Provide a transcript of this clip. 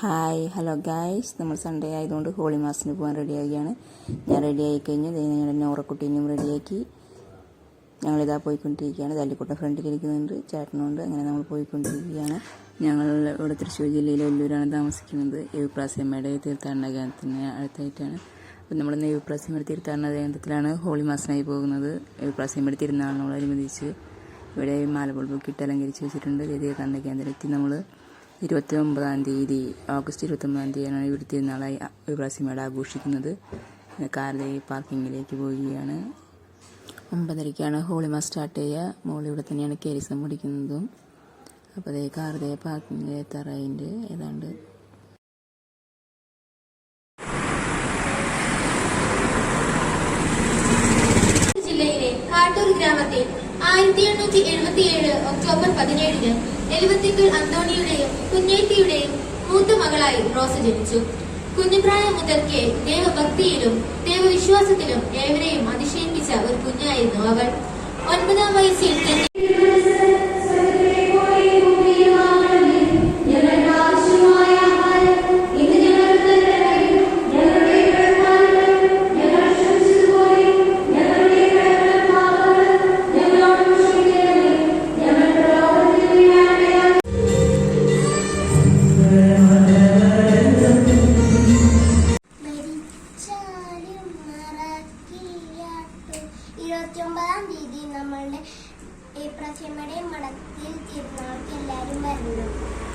Hi hello guys നമ്മൾ Sunday ആയതുകൊണ്ട് holy മാസിന് പോകാൻ റെഡിയാവുകയാണ് ഞാൻ റെഡിയായി കഴിഞ്ഞ് ഞങ്ങളുടെ നോറക്കുട്ടീനെയും റെഡിയാക്കി ഞങ്ങളിതാ പോയിക്കൊണ്ടിരിക്കുകയാണ്. തല്ലിക്കുട്ട ഫ്രണ്ടിലിരിക്കുന്നുണ്ട് ചേട്ടനുണ്ട്. അങ്ങനെ നമ്മൾ പോയിക്കൊണ്ടിരിക്കുകയാണ്. ഞങ്ങൾ ഇവിടെ തൃശ്ശൂർ ജില്ലയിലെ ഒല്ലൂരാണ് താമസിക്കുന്നത്. യുപ്രാസിയമ്മയുടെ തീർത്ഥാടന കേന്ദ്രത്തിന് അടുത്തായിട്ടാണ്. അപ്പോൾ നമ്മൾ ഇന്ന് യുപ്രാസിയമ്മയുടെ തീർത്ഥാടന കേന്ദ്രത്തിലാണ് ഹോളി മാസനായി പോകുന്നത്. യുപ്രാസിയമ്മയുടെ തിരുനാളിനോടനുബന്ധിച്ച് ഇവിടെ മാലബൾബൊക്കെ ഇട്ട് അലങ്കരിച്ച് വെച്ചിട്ടുണ്ട്. തീർത്ഥാടന കേന്ദ്രത്തിൽ നമ്മൾ ഇരുപത്തി ഒമ്പതാം തീയതി ഓഗസ്റ്റ് ഇരുപത്തി ഒമ്പതാം തീയതിയാണ് ഇവിടെ തിരുനാളായി യുപ്രാസിയമ്മയുടെ ആഘോഷിക്കുന്നത്. കാറിലെ പാർക്കിങ്ങിലേക്ക് പോവുകയാണ്. ഒമ്പതരയ്ക്കാണ് ഹോളി മാസ് സ്റ്റാർട്ട് ചെയ്യുക. മോൾ ഇവിടെ തന്നെയാണ് കേരിസം പഠിക്കുന്നതും അപ്പോൾ അതേ കാറിലെ പാർക്കിങ്ങിലെ തറയിന്റെ ഏതാണ്ട് ജില്ലയിലെ കാട്ടൂർ ഗ്രാമത്തിൽ ആയിരത്തി എണ്ണൂറ്റി എഴുപത്തിയേഴ് ഒക്ടോബർ പതിനേഴിന് എലുവത്തിക്കൽ അന്തോണിയുടെയും കുഞ്ഞേത്തിയുടെയും മൂത്ത മകളായി റോസ ജനിച്ചു. കുഞ്ഞുപ്രായം മുതൽക്കേ ദേവഭക്തിയിലും ദൈവവിശ്വാസത്തിലും ഏവരെയും അതിശയിപ്പിച്ച ഒരു കുഞ്ഞായിരുന്നു അവൾ. ഒൻപതാം വയസ്സിൽ ഇരുപത്തി ഒമ്പതാം തീയതി നമ്മളുടെ പ്രസിമയുടെ മഠത്തിൽ തിരുനാൾക്ക് എല്ലാവരും വരുന്നുണ്ട്